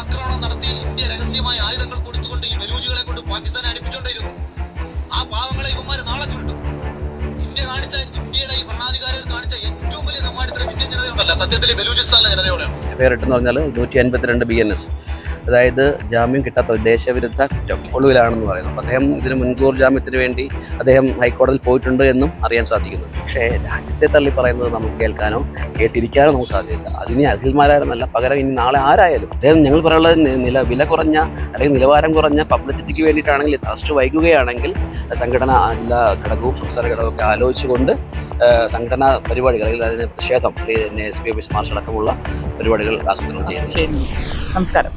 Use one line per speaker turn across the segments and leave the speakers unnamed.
ആക്രമണം നടത്തി ഇന്ത്യ രഹസ്യമായി ആയുധങ്ങൾ കൊടുത്തുകൊണ്ട് ഈ ബലൂജികളെ കൊണ്ട് പാകിസ്ഥാനെ അടുപ്പിച്ചുകൊണ്ടിരുന്നു ആ പാവങ്ങളെ ഇവന്മാർ നാളെ ചുരുട്ടും. ഇന്ത്യ കാണിച്ച ഇന്ത്യയുടെ ഈ ഭരണാധികാരികൾ കാണിച്ച ഏറ്റവും വലിയ സമ്മാനത്തിന് ഇന്ത്യൻ ജനതയുണ്ടല്ല സത്യത്തിൽ ബലൂചിസ്ഥാനിലെ ജനതയോടെയാണ്.
പേരിട്ടെന്ന് പറഞ്ഞാൽ നൂറ്റി അൻപത്തിരണ്ട് ബി എൻ എസ്. അതായത് ജാമ്യം കിട്ടാത്ത ദേശവിരുദ്ധ കുറ്റം ഒളിവിലാണെന്ന് പറയുന്നു. അദ്ദേഹം ഇതിന് മുൻകൂർ ജാമ്യത്തിന് വേണ്ടി അദ്ദേഹം ഹൈക്കോടതിയിൽ പോയിട്ടുണ്ട് എന്നും അറിയാൻ സാധിക്കുന്നു. പക്ഷേ രാജ്യത്തെ തള്ളി പറയുന്നത് നമുക്ക് കേൾക്കാനോ കേട്ടിരിക്കാനോ നമുക്ക് സാധ്യതയില്ല. അതിനി അഖിൽമാരായിരുന്നല്ല. പകരം ഇനി നാളെ ആരായാലും അദ്ദേഹം ഞങ്ങൾ പറയാനുള്ളത് നില വില കുറഞ്ഞ അല്ലെങ്കിൽ നിലവാരം കുറഞ്ഞ പബ്ലിസിറ്റിക്ക് വേണ്ടിയിട്ടാണെങ്കിൽ അറസ്റ്റ് വൈകുകയാണെങ്കിൽ സംഘടന ജില്ലാ ഘടകവും സംസ്ഥാന ഘടകവും ഒക്കെ ആലോചിച്ചുകൊണ്ട് സംഘടനാ പരിപാടികൾ അല്ലെങ്കിൽ അതിന് പ്രതിഷേധം എസ് പി ഓഫീസ് മാർച്ച് അടക്കമുള്ള പരിപാടികൾ ആസൂത്രണം ചെയ്യുന്നു.
നമസ്കാരം.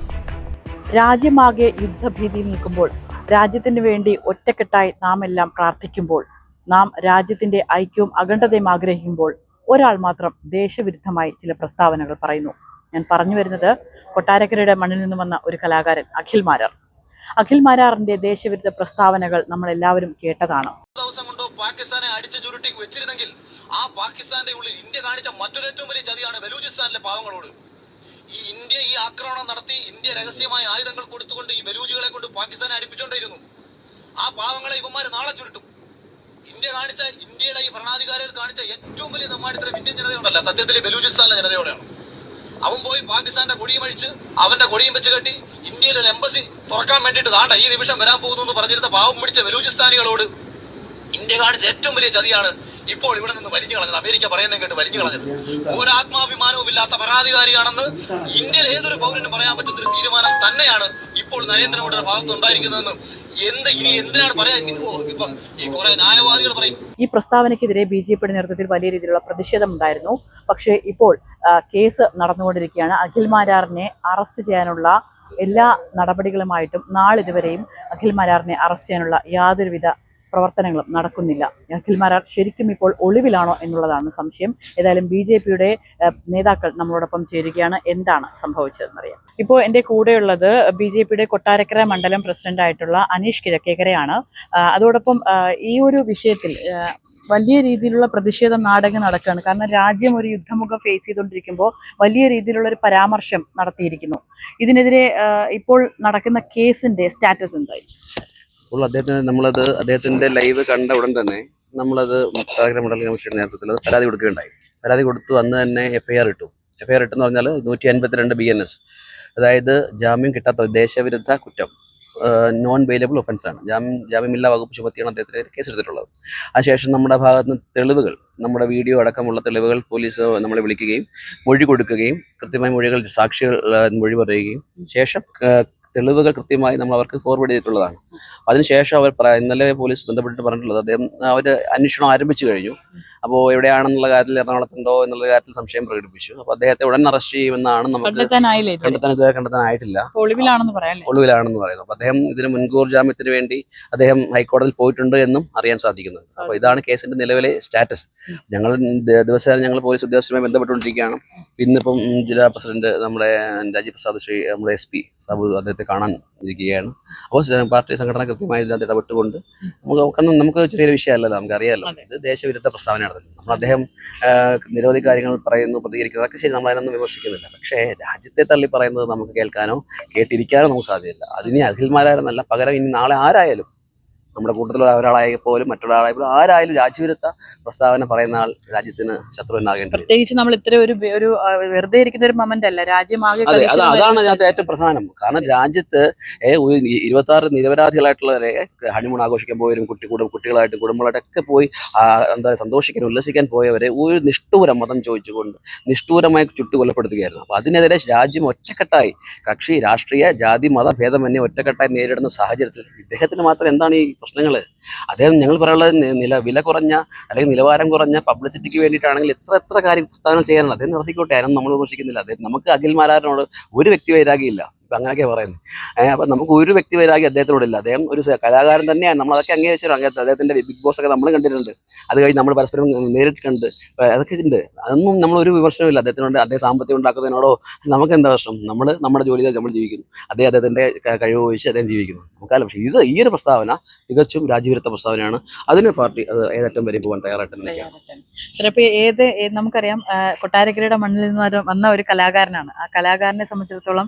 രാജ്യമാകെ യുദ്ധഭീതി നിൽക്കുമ്പോൾ രാജ്യത്തിന് വേണ്ടി ഒറ്റക്കെട്ടായി നാം എല്ലാം പ്രാർത്ഥിക്കുമ്പോൾ നാം രാജ്യത്തിന്റെ ഐക്യവും അഖണ്ഡതയും ആഗ്രഹിക്കുമ്പോൾ ഒരാൾ മാത്രം ദേശവിരുദ്ധമായി ചില പ്രസ്താവനകൾ പറയുന്നു. ഞാൻ പറഞ്ഞു വരുന്നത് കൊട്ടാരക്കരയുടെ മണ്ണിൽ നിന്ന് വന്ന ഒരു കലാകാരൻ അഖിൽ മാരാർ. അഖിൽ മാരാറിന്റെ ദേശവിരുദ്ധ പ്രസ്താവനകൾ നമ്മൾ എല്ലാവരും കേട്ടതാണ്
ദിവസം പാകിസ്ഥാനെ ചുരുട്ടി വെച്ചിരുന്നെങ്കിൽ ആ പാകിസ്ഥാന്റെ ഉള്ളിൽ ഇന്ത്യ കാണിച്ച മറ്റൊരു ഏറ്റവും വലിയ ചതിയാണ് ബലൂചിസ്ഥാനിലെ പാവങ്ങളോട്. ഈ ഇന്ത്യ ഈ ആക്രമണം നടത്തി ഇന്ത്യ രഹസ്യമായ ആയുധങ്ങൾ കൊടുത്തുകൊണ്ട് ഈ ബലൂജികളെ കൊണ്ട് പാകിസ്ഥാനെ അടുപ്പിച്ചുകൊണ്ടിരുന്നു ആ പാവങ്ങളെ ഇവന്മാര് നാളെ ചുരുട്ടും. ഇന്ത്യ കാണിച്ച ഇന്ത്യയുടെ ഈ ഭരണാധികാരികൾ കാണിച്ച ഏറ്റവും വലിയ നമ്മാടിത്തരം ഇന്ത്യൻ ജനതയോടല്ല സത്യത്തിൽ ബലൂചിസ്ഥാനിലെ ജനതയോടെയാണ്. അവൻ പോയി പാകിസ്ഥാന്റെ കൊടിയും അഴിച്ച് അവന്റെ കൊടിയും വെച്ച് കെട്ടി ഇന്ത്യയിൽ ഒരു എംബസി തുറക്കാൻ വേണ്ടിയിട്ട് താണ്ട ഈ നിമിഷം വരാൻ പോകുന്നു എന്ന് പറഞ്ഞിരുന്ന പാവം പിടിച്ച ബലൂചിസ്ഥാനികളോട് ഇന്ത്യ കാണിച്ച ഏറ്റവും വലിയ ചതിയാണ് ഇപ്പോൾ ഇവിടെ നിന്ന് വലിഞ്ഞു കളഞ്ഞത്. അമേരിക്ക പറയുന്നത് കേട്ട് വലിഞ്ഞു കളഞ്ഞത്. ഒരു ആത്മാഭിമാനവും ഇല്ലാത്ത പരാതികാരിയാണെന്ന് ഇന്ത്യയിൽ ഏതൊരു പൗരനും പറയാൻ പറ്റുന്ന ഒരു തീരുമാനം തന്നെയാണ് ഇപ്പോൾ നരേന്ദ്രമോദിയുടെ ഭാഗത്ത് ഉണ്ടായിരിക്കുന്നതെന്ന് ഈ
പ്രസ്താവനയ്ക്കെതിരെ ബി ജെ പിയുടെ നേതൃത്വത്തിൽ വലിയ രീതിയിലുള്ള പ്രതിഷേധം ഉണ്ടായിരുന്നു. പക്ഷേ ഇപ്പോൾ കേസ് നടന്നുകൊണ്ടിരിക്കുകയാണ്. അഖിൽ മാരാറിനെ അറസ്റ്റ് ചെയ്യാനുള്ള എല്ലാ നടപടികളുമായിട്ടും നാളിതുവരെയും അഖിൽ മാരാറിനെ അറസ്റ്റ് ചെയ്യാനുള്ള യാതൊരുവിധ പ്രവർത്തനങ്ങളും നടക്കുന്നില്ല. അഖിൽ മാരാർ ശരിക്കും ഇപ്പോൾ ഒളിവിലാണോ എന്നുള്ളതാണ് സംശയം. ഏതായാലും ബി ജെ പിയുടെ നേതാക്കൾ നമ്മളോടൊപ്പം ചേരുകയാണ്. എന്താണ് സംഭവിച്ചതെന്നറിയാം. ഇപ്പോൾ എന്റെ കൂടെയുള്ളത് ബി ജെ പിയുടെ കൊട്ടാരക്കര മണ്ഡലം പ്രസിഡന്റായിട്ടുള്ള അനീഷ് കിഴക്കേക്കരയാണ്. അതോടൊപ്പം ഈ ഒരു വിഷയത്തിൽ വലിയ രീതിയിലുള്ള പ്രതിഷേധം നാടകം നടക്കുകയാണ്. കാരണം രാജ്യം ഒരു യുദ്ധമുഖം ഫേസ് ചെയ്തുകൊണ്ടിരിക്കുമ്പോൾ വലിയ രീതിയിലുള്ള ഒരു പരാമർശം നടത്തിയിരിക്കുന്നു. ഇതിനെതിരെ ഇപ്പോൾ നടക്കുന്ന കേസിന്റെ സ്റ്റാറ്റസ് എന്തായി
അപ്പോൾ അദ്ദേഹത്തിന് നമ്മളത് അദ്ദേഹത്തിന്റെ ലൈവ് കണ്ട ഉടൻ തന്നെ നമ്മളത് മുത്താഗ്ര മണ്ഡല കമ്മീഷന്റെ നേതൃത്വത്തിൽ അത് പരാതി കൊടുക്കുകയുണ്ടായി. പരാതി കൊടുത്തു. അന്ന് തന്നെ എഫ് ഐ ആർ ഇട്ടു. എഫ് ഐ ആർ ഇട്ടെന്ന് പറഞ്ഞാൽ നൂറ്റി അൻപത്തിരണ്ട് ബി എൻ എസ് അതായത് ജാമ്യം കിട്ടാത്ത ദേശവിരുദ്ധ കുറ്റം. നോൺ വെയിലബിൾ ഒഫൻസാണ് ജാമ്യം ജാമ്യമില്ലാ വകുപ്പ് ചുമത്തിയാണ് കേസ് എടുത്തിട്ടുള്ളത് അതിനുശേഷം നമ്മുടെ ഭാഗത്ത് നിന്ന് തെളിവുകൾ നമ്മുടെ വീഡിയോ അടക്കമുള്ള തെളിവുകൾ പോലീസ് നമ്മളെ വിളിക്കുകയും മൊഴി കൊടുക്കുകയും കൃത്യമായ മൊഴികൾ സാക്ഷികൾ മൊഴി പറയുകയും ശേഷം തെളിവുകൾ കൃത്യമായി നമ്മൾ അവർക്ക് ഫോർവേഡ് ചെയ്തിട്ടുള്ളതാണ്. അതിനുശേഷം അവർ ഇന്നലെ പോലീസ് ബന്ധപ്പെട്ടിട്ട് പറഞ്ഞിട്ടുള്ളത് അദ്ദേഹം അവർ അന്വേഷണം ആരംഭിച്ചു കഴിഞ്ഞു. അപ്പോൾ എവിടെയാണെന്നുള്ള കാര്യത്തിൽ എറണാകുളത്തുണ്ടോ എന്നുള്ള കാര്യത്തിൽ സംശയം പ്രകടിപ്പിച്ചു. അപ്പോൾ അദ്ദേഹത്തെ ഉടൻ അറസ്റ്റ് ചെയ്യുമെന്നാണ് നമുക്ക്? കണ്ടെത്താൻ ഇതുവരെ കണ്ടെത്താനായിട്ടില്ല.
ഒളിവിലാണെന്ന് പറയാല്ലേ?
ഒളിവിലാണെന്ന് പറയുന്നു. അപ്പോൾ അദ്ദേഹം ഇതിന് മുൻകൂർ ജാമ്യത്തിന് വേണ്ടി അദ്ദേഹം ഹൈക്കോടതിയിൽ പോയിട്ടുണ്ട് എന്നും അറിയാൻ സാധിക്കുന്നത്. അപ്പോൾ ഇതാണ് കേസിന്റെ നിലവിലെ സ്റ്റാറ്റസ് ഞങ്ങൾ ദിവസേന ഞങ്ങൾ പോലീസ് ഉദ്യോഗസ്ഥരുമായി ബന്ധപ്പെട്ടുകൊണ്ടിരിക്കുകയാണ്. ഇന്നിപ്പം ജില്ലാ പ്രസിഡന്റ് നമ്മുടെ രാജീവ് പ്രസാദ് ശ്രീ നമ്മുടെ എസ് പി സാബു അദ്ദേഹത്തെ കാണാൻ ഇരിക്കുകയാണ്. അപ്പോൾ പാർട്ടി സംഘടന കൃത്യമായി ഇതിനകത്ത് ഇടപെട്ടുകൊണ്ട് നമുക്ക് നമുക്ക് ചെറിയൊരു വിഷയമല്ലല്ലോ നമുക്ക്
അറിയാമല്ലോ
ഇത് ദേശവിരുദ്ധ പ്രസ്താവനയാണ് നമ്മൾ അദ്ദേഹം നിരവധി കാര്യങ്ങൾ പറയുന്നു പ്രതികരിക്കുന്നു. അതൊക്കെ ശരി നമ്മൾ അതിനൊന്നും വിമർശിക്കുന്നില്ല. പക്ഷേ രാജ്യത്തെ തള്ളി പറയുന്നത് നമുക്ക് കേൾക്കാനോ കേട്ടിരിക്കാനോ നമുക്ക് സാധ്യതയില്ല. അതിനി അഖിൽമാരായിരുന്നല്ല പകരം ഇനി നാളെ ആരായാലും നമ്മുടെ കൂട്ടത്തിലുള്ള ഒരാളായ പോലും മറ്റൊരാളായ പോലും ആരായാലും രാജ്യവിരുദ്ധ പ്രസ്താവന പറയുന്ന ആൾ രാജ്യത്തിന് ശത്രു വരും.
പ്രത്യേകിച്ച് നമ്മൾ ഇത്ര ഒരു ഒരു വെറുതെ ഇരിക്കുന്ന ഒരു മൊമെന്റ് അല്ല. രാജ്യമാകെ
അതെ അത് അതാണ് അതിനകത്ത് ഏറ്റവും പ്രധാനം. കാരണം രാജ്യത്ത് ഇരുപത്തി ആറ് നിരപരാധികളായിട്ടുള്ളവരെ ഹണിമൂൺ ആഘോഷിക്കാൻ പോയവരും കുട്ടി കുടും കുട്ടികളായിട്ട് കുടുംബങ്ങളായിട്ടൊക്കെ പോയി എന്താ സന്തോഷിക്കാൻ ഉല്ലസിക്കാൻ പോയവരെ ഒരു നിഷ്ഠൂരം മതം ചോദിച്ചുകൊണ്ട് നിഷ്ഠൂരമായി ചുട്ടു കൊലപ്പെടുത്തുകയായിരുന്നു. അപ്പൊ അതിനെതിരെ രാജ്യം ഒറ്റക്കെട്ടായി. കക്ഷി രാഷ്ട്രീയ ജാതി മത ഭേദമന്യേ ഒറ്റക്കെട്ടായി നേരിടുന്ന സാഹചര്യത്തിൽ ഇദ്ദേഹത്തിന് മാത്രം എന്താണ് ഈ പ്രശ്നങ്ങൾ അദ്ദേഹം ഞങ്ങൾ പറയാനുള്ളത് നില വില കുറഞ്ഞ അല്ലെങ്കിൽ നിലവാരം കുറഞ്ഞ പബ്ലിസിറ്റിക്ക് വേണ്ടിയിട്ടാണെങ്കിൽ എത്ര എത്ര കാര്യം പ്രസ്താവന ചെയ്യാനുള്ളത് അദ്ദേഹം നിർത്തിക്കോട്ടെ. ആരും നമ്മൾ വിമർശിക്കുന്നില്ല. അദ്ദേഹം നമുക്ക് അഖിൽ മാരാറിനോട് ഒരു വ്യക്തി വൈരാഗ്യമില്ല. ഇപ്പം അങ്ങനെയൊക്കെ പറയുന്നത് അപ്പം നമുക്ക് ഒരു വ്യക്തി വൈരാഗ്യം അദ്ദേഹത്തിനോടില്ല. അദ്ദേഹം ഒരു കലാകാരൻ തന്നെയാണ്. നമ്മൾ അതൊക്കെ അംഗീകരിച്ചു അദ്ദേഹത്തിന്റെ ബിഗ് ബോസ് ഒക്കെ നമ്മൾ കണ്ടിട്ടുണ്ട്. അത് കഴിഞ്ഞ് നമ്മൾ പരസ്പരം നേരിട്ട് കണ്ട് അതൊക്കെ ഉണ്ട്. അതൊന്നും നമ്മളൊരു വിമർശനമില്ല അദ്ദേഹത്തിനോട് അദ്ദേഹം സാമ്പത്തികം ഉണ്ടാക്കുന്നതിനോടോ നമുക്ക് എന്താ പ്രശ്നം? നമ്മൾ നമ്മുടെ ജോലി നമ്മൾ ജീവിക്കുന്നു. അതേ അദ്ദേഹത്തിന്റെ കഴിവ് ഉപയോഗിച്ച് അദ്ദേഹം ജീവിക്കുന്നു. നമുക്കല്ല പക്ഷേ ഇത് ഈ ഒരു പ്രസ്താവന തികച്ചും രാജ്യവിരുദ്ധ പ്രസ്താവനയാണ്. അതിന് പാർട്ടി അത് ഏതറ്റം വരെ പോകാൻ തയ്യാറായിട്ട്
ചിലപ്പോൾ ഏത് നമുക്കറിയാം കൊട്ടാരക്കരയുടെ മണ്ണിൽ നിന്ന് വന്ന ഒരു കലാകാരനാണ്. ആ കലാകാരനെ സംബന്ധിച്ചിടത്തോളം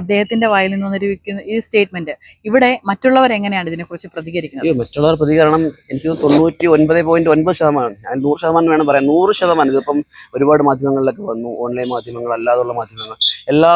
അദ്ദേഹത്തിന്റെ വായിൽ നിന്ന് വന്നിരിക്കുന്ന ഈ സ്റ്റേറ്റ്മെന്റ് ഇവിടെ മറ്റുള്ളവർ എങ്ങനെയാണ് ഇതിനെക്കുറിച്ച് പ്രതികരിക്കുന്നത്?
മറ്റുള്ളവർ പ്രതികരണം എനിക്ക് തൊണ്ണൂറ്റി ഒൻപത് പോയിന്റ് ഒൻപത് ശതമാനം ഞാൻ നൂറ് ശതമാനം വേണം പറയാം നൂറ് ശതമാനം ഇതിപ്പം ഒരുപാട് മാധ്യമങ്ങളിലൊക്കെ വന്നു ഓൺലൈൻ മാധ്യമങ്ങൾ അല്ലാതുള്ള മാധ്യമങ്ങൾ. എല്ലാ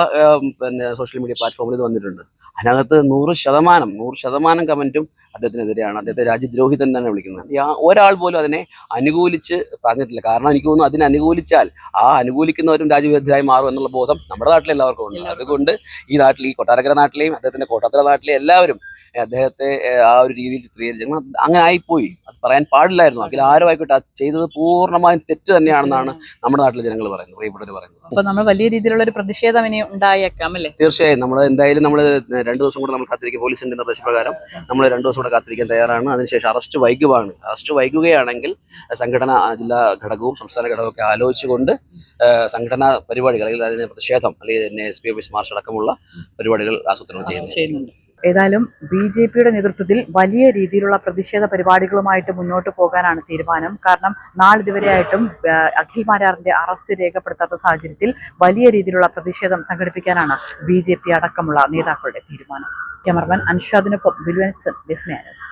പിന്നെ സോഷ്യൽ മീഡിയ പ്ലാറ്റ്ഫോമിൽ ഇത് വന്നിട്ടുണ്ട്. അതിനകത്ത് നൂറ് ശതമാനം നൂറ് ശതമാനം കമന്റും അദ്ദേഹത്തിനെതിരെയാണ്. അദ്ദേഹത്തെ രാജ്യദ്രോഹി തന്നെ വിളിക്കുന്നത്. ഒരാൾ പോലും അതിനെ അനുകൂലിച്ച് പറഞ്ഞിട്ടില്ല. കാരണം എനിക്ക് തോന്നുന്നു അതിനെ അനുകൂലിച്ചാൽ ആ അനുകൂലിക്കുന്നവരും രാജ്യവിരുദ്ധരായി മാറും എന്നുള്ള ബോധം നമ്മുടെ നാട്ടിൽ എല്ലാവർക്കും ഉണ്ട്. അതുകൊണ്ട് ഈ നാട്ടിൽ ഈ കൊട്ടാരക്കര നാട്ടിലെയും അദ്ദേഹത്തിന്റെ കോട്ടത്തല നാട്ടിലെ എല്ലാവരും അദ്ദേഹത്തെ ആ ഒരു രീതിയിൽ ചിത്രീകരിച്ചു അങ്ങനെ ആയിപ്പോയി. അത് പറയാൻ പാടില്ലായിരുന്നു. അതിൽ ആരും ആയിക്കോട്ടെ ചെയ്തത് പൂർണമായും തെറ്റ് തന്നെയാണെന്നാണ് നമ്മുടെ നാട്ടിലെ ജനങ്ങൾ പറയുന്നത് പ്രിയപ്പെട്ടവർ പറയുന്നത്.
അപ്പൊ നമ്മൾ വലിയ രീതിയിലുള്ള ഒരു പ്രതിഷേധം ഇനി ഉണ്ടായേക്കാം അല്ലേ?
തീർച്ചയായും. നമ്മൾ എന്തായാലും നമ്മൾ രണ്ടു ദിവസം കൂടെ നമ്മൾ കാത്തിരിക്കും. പോലീസിന്റെ നിർദ്ദേശപ്രകാരം നമ്മൾ രണ്ടു ദിവസം കൂടെ കാത്തിരിക്കാൻ തയ്യാറാണ്. അതിനുശേഷം അറസ്റ്റ് വൈകുവാണ്. അറസ്റ്റ് വൈകുകയാണെങ്കിൽ സംഘടന ജില്ലാ ഘടകവും സംസ്ഥാന ഘടകവും ഒക്കെ ആലോചിച്ചുകൊണ്ട് സംഘടനാ പരിപാടികൾ അല്ലെങ്കിൽ അതിന് പ്രതിഷേധം അല്ലെങ്കിൽ എസ് പി ഓഫീസ് മാർച്ച് അടക്കമുള്ള പരിപാടികൾ ആസൂത്രണം ചെയ്യുന്നു.
ചെയ്യുന്നുണ്ട്. ഏതായാലും ബി ജെ പിയുടെ നേതൃത്വത്തിൽ വലിയ രീതിയിലുള്ള പ്രതിഷേധ പരിപാടികളുമായിട്ട് മുന്നോട്ട് പോകാനാണ് തീരുമാനം. കാരണം നാളിതുവരെയായിട്ടും അഖിൽ മാരാറിന്റെ അറസ്റ്റ് രേഖപ്പെടുത്താത്ത സാഹചര്യത്തിൽ വലിയ രീതിയിലുള്ള പ്രതിഷേധം സംഘടിപ്പിക്കാനാണ് ബി അടക്കമുള്ള നേതാക്കളുടെ തീരുമാനം. ക്യാമറമാൻ അൻഷാദിനൊപ്പം വിൽവൻസൺ വിസ്മയാനസ്